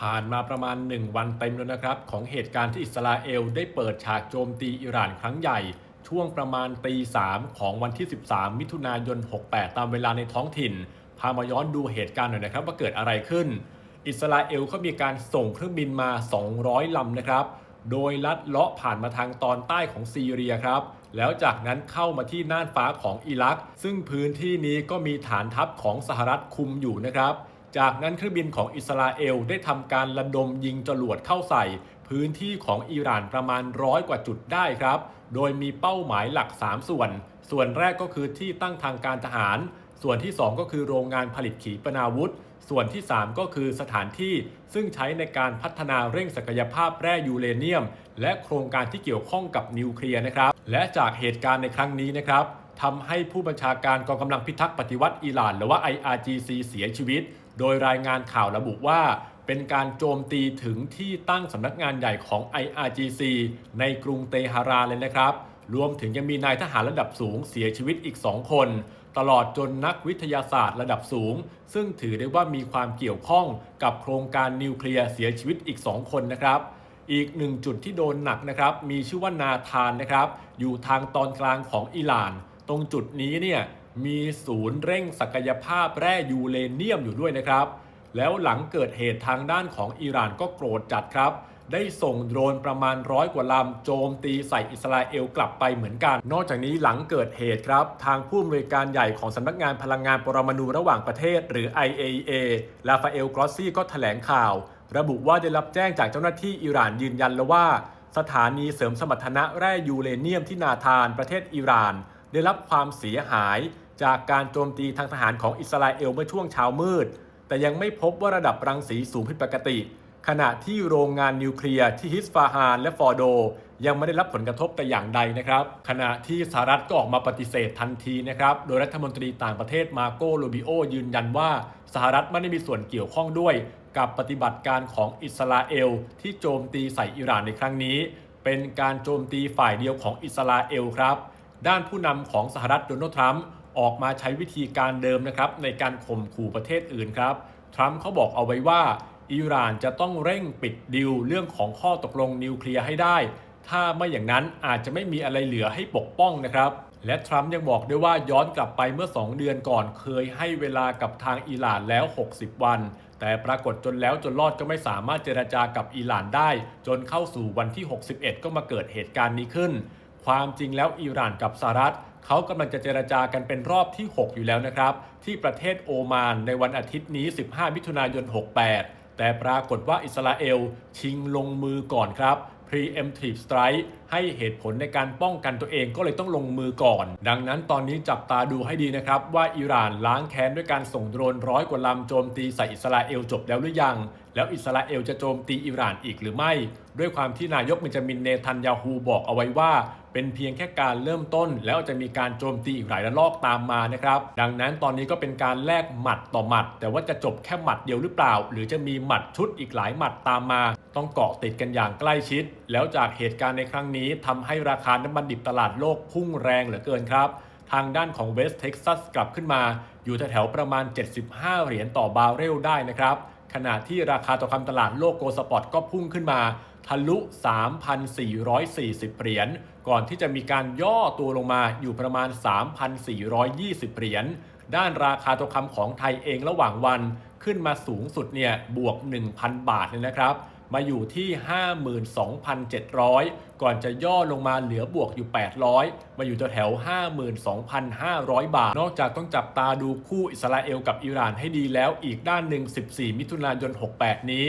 ผ่านมาประมาณ 1 วันเต็มแล้วนะครับ ของเหตุการณ์ที่อิสราเอลได้เปิดฉากโจมตีอิหร่านครั้งใหญ่ ช่วงประมาณตีสามของวันที่ 13 มิถุนายน 68 ตามเวลาในท้องถิ่น พามาย้อนดูเหตุการณ์หน่อยนะครับ ว่าเกิดอะไรขึ้น อิสราเอลก็มีการส่งเครื่องบินมา 200 ลำนะครับ โดยลัดเลาะผ่านมาทางตอนใต้ของซีเรียครับแล้วจากนั้นเข้ามาที่น่านฟ้าของอิรัก ซึ่งพื้นที่นี้ก็มีฐานทัพของสหรัฐคุมอยู่นะครับ จากนั้นเครื่องบินของอิสราเอลได้ทำการระดมยิงจรวดเข้าใส่ พื้นที่ของอิหร่านประมาณร้อยกว่าจุดได้ครับ โดยมีเป้าหมายหลัก 3 ส่วน ส่วนแรกก็คือที่ตั้งทางการทหาร ส่วนที่ 2 ก็คือโรงงานผลิตขีปนาวุธ ส่วนที่ 3 ก็คือสถานที่ ซึ่งใช้ในการพัฒนาเร่งศักยภาพแร่ยูเรเนียม และโครงการที่เกี่ยวข้องกับนิวเคลียร์นะครับ และจากเหตุการณ์ในครั้งนี้นะครับทำให้ผู้บัญชาการกองกำลังพิทักษ์ปฏิวัติอิหร่าน หรือว่า IRGC เสียชีวิต โดยรายงานข่าวระบุว่าเป็นการโจมตีถึงที่ตั้งสำนักงานใหญ่ของ IRGC ในกรุงเตหะรานเลยนะครับ รวมถึงยังมีนายทหารระดับสูงเสียชีวิตอีก 2 คน ตลอดจนนักวิทยาศาสตร์ระดับสูง ซึ่งถือได้ว่ามีความเกี่ยวข้องกับโครงการนิวเคลียร์เสียชีวิตอีก 2 คนนะครับอีกหนึ่งจุดที่โดนหนักนะครับมีชื่อว่านาธานนะครับ อยู่ทางตอนกลางของอิหร่าน ตรงจุดนี้เนี่ย มีศูนย์เร่งศักยภาพแร่ยูเรเนียมอยู่ด้วยนะครับ แล้วหลังเกิดเหตุทางด้านของอิหร่านก็โกรธจัดครับ ได้ส่งโดรนประมาณร้อยกว่าลำโจมตีใส่อิสราเอลกลับไปเหมือนกัน นอกจากนี้หลังเกิดเหตุครับ ทางผู้อำนวยการใหญ่ของสำนักงานพลังงานปรมาณูระหว่างประเทศ หรือ IAEA ลาฟาเอลกรอสซี่ก็แถลงข่าว ระบุว่าได้รับแจ้งจากเจ้าหน้าที่อิหร่านยืนยันแล้วว่า สถานีเสริมสมรรถนะแร่ยูเรเนียมที่นาธานประเทศอิหร่านได้รับความเสียหาย จากการโจมตีทางทหารของอิสราเอลเมื่อช่วงเช้ามืด แต่ยังไม่พบว่าระดับรังสีสูงผิดปกติ ขณะที่โรงงานนิวเคลียร์ที่ฮิสฟาฮานและฟอร์โด ยังไม่ได้รับผลกระทบแต่อย่างใดนะครับ ขณะที่สหรัฐก็ออกมาปฏิเสธทันทีนะครับ โดยรัฐมนตรีต่างประเทศมาโกโรบิโอยืนยันว่าสหรัฐไม่ได้มีส่วนเกี่ยวข้องด้วย กับปฏิบัติการของอิสราเอล ที่โจมตีใส่อิหร่านในครั้งนี้ เป็นการโจมตีฝ่ายเดียวของอิสราเอลครับ ด้านผู้นำของสหรัฐโดนัลด์ทรัมป์ ออกมาใช้วิธีการเดิมนะครับในการข่มขู่ประเทศอื่นครับ ทรัมป์เขาบอกเอาไว้ว่าอิหร่านจะต้องเร่งปิดดิวเรื่องของข้อตกลงนิวเคลียร์ให้ได้ ถ้าไม่อย่างนั้นอาจจะไม่มีอะไรเหลือให้ปกป้องนะครับ และทรัมป์ยังบอกด้วยว่าย้อนกลับไปเมื่อ 2 เดือนก่อนเคยให้เวลากับทางอิหร่านแล้ว 60 วัน แต่ปรากฏจนแล้วจนรอดก็ไม่สามารถเจรจากับอิหร่านได้ จนเข้าสู่วันที่ 61 ก็มาเกิดเหตุการณ์นี้ขึ้น ความจริงแล้วอิหร่านกับสหรัฐ เขากำลังจะเจรจากันเป็นรอบที่ 6 อยู่แล้วนะครับ ที่ประเทศโอมานในวันอาทิตย์นี้ 15 มิถุนายน 68 แต่ปรากฏว่าอิสราเอลชิงลงมือก่อนครับ preemptive strike ให้เหตุผลในการป้องกันตัวเองก็เลยต้องลงมือก่อน ดังนั้นตอนนี้จับตาดูให้ดีนะครับ ว่าอิหร่านล้างแค้นด้วยการส่งโดรนร้อยกว่าลำโจมตีใส่อิสราเอลจบแล้วหรือยัง แล้วอิสราเอลจะโจมตีอิหร่านอีกหรือไม่ ด้วยความที่นายกมินจามินเนทันยาฮูบอกเอาไว้ว่าเป็นเพียงแค่การเริ่มต้นแล้วจะมีการโจมตีอีกหลายระลอกตามมานะครับ ดังนั้นตอนนี้ก็เป็นการแลกหมัดต่อหมัด แต่ว่าจะจบแค่หมัดเดียวหรือเปล่า หรือจะมีหมัดชุดอีกหลายหมัดตามมาต้องเกาะติดกันอย่างใกล้ชิด แล้วจากเหตุการณ์ในครั้งนี้ทำให้ราคาน้ำมันดิบตลาดโลกพุ่งแรงเหลือเกินครับ ทางด้านของเวสเท็กซัสกลับขึ้นมา อยู่แถวๆประมาณ 75 เหรียญต่อบาร์เรลได้นะครับ ขณะที่ราคาทองคำตลาดโลกโกลสปอร์ตก็พุ่งขึ้นมา ทะลุ 3,440 เหรียญ ก่อนที่จะมีการย่อตัวลงมาอยู่ประมาณ 3,420 เหรียญด้านราคาทองคำของไทยเองระหว่างวันขึ้นมาสูงสุดเนี่ยบวก 1,000 บาทเลยนะครับ มาอยู่ที่ 52,700 ก่อนจะย่อลงมาเหลือบวกอยู่ 800 มาอยู่แถว52,500 บาท นอกจากต้องจับตาดูคู่อิสราเอลกับอิหร่านให้ดีแล้วอีกด้านหนึ่ง 14 มิถุนายน 68 นี้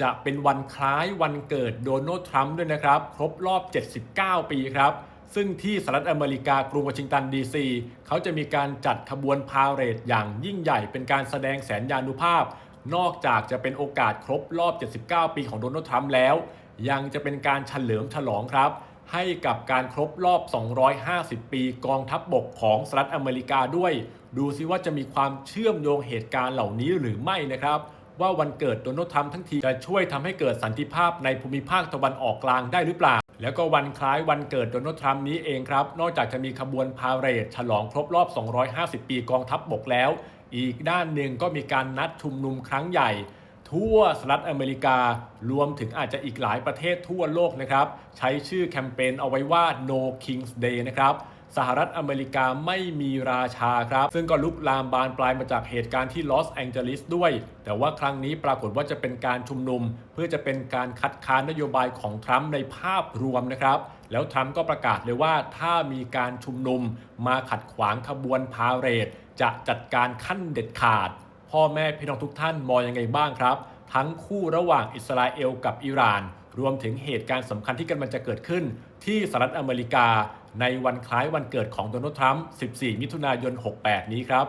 จะเป็นวันคล้ายวันเกิดโดนัลด์ทรัมป์ด้วยนะครับ ครบรอบ 79 ปีครับซึ่งที่สหรัฐอเมริกากรุงวอชิงตันดีซีเขาจะมีการจัดขบวนพาเหรดอย่างยิ่งใหญ่เป็นการแสดงแสนยานุภาพ นอกจากจะเป็นโอกาสครบรอบ 79 ปีของโดนัลด์ทรัมป์แล้ว ยังจะเป็นการเฉลิมฉลองครับ ให้กับการครบรอบ 250 ปีกองทัพบบกของสหรัฐอเมริกาด้วย ดูซิว่าจะมีความเชื่อมโยงเหตุการณ์เหล่านี้หรือไม่นะครับ ว่าวันเกิดโดนัลด์ทรัมป์ทั้งทีจะช่วยทำให้เกิดสันติภาพในภูมิภาคตะวันออกกลางได้หรือเปล่า แล้วก็วันคล้ายวันเกิดโดนัลด์ทรัมป์นี้เองครับ นอกจากจะมีขบวนพาเหรดฉลองครบรอบ 250 ปีกองทัพบบกแล้ว อีกด้านหนึ่งก็มีการนัดชุมนุมครั้งใหญ่ ทั่วสหรัฐอเมริการวมถึงอาจจะอีกหลายประเทศทั่วโลกนะครับ ใช้ชื่อแคมเปญเอาไว้ว่า No King's Day นะครับ สหรัฐอเมริกาไม่มีราชาครับ ซึ่งก็ลุกลามบานปลายมาจากเหตุการณ์ที่ลอสแองเจลิสด้วย แต่ว่าครั้งนี้ปรากฏว่าจะเป็นการชุมนุม เพื่อจะเป็นการคัดค้านนโยบายของทรัมป์ในภาพรวมนะครับแล้วทรัมป์ก็ประกาศเลยว่าถ้ามีการชุมนุมมาขัดขวางขบวนพาเหรด จะจัดการขั้นเด็ดขาด พ่อแม่พี่น้องทุกท่านมองยังไงบ้างครับ ทั้งคู่ระหว่างอิสราเอลกับอิหร่าน รวมถึงเหตุการณ์สำคัญที่กำลังจะเกิดขึ้น ที่สหรัฐอเมริกาในวันคล้ายวันเกิดของโดนัลด์ทรัมป์ 14 มิถุนายน 68 นี้ครับ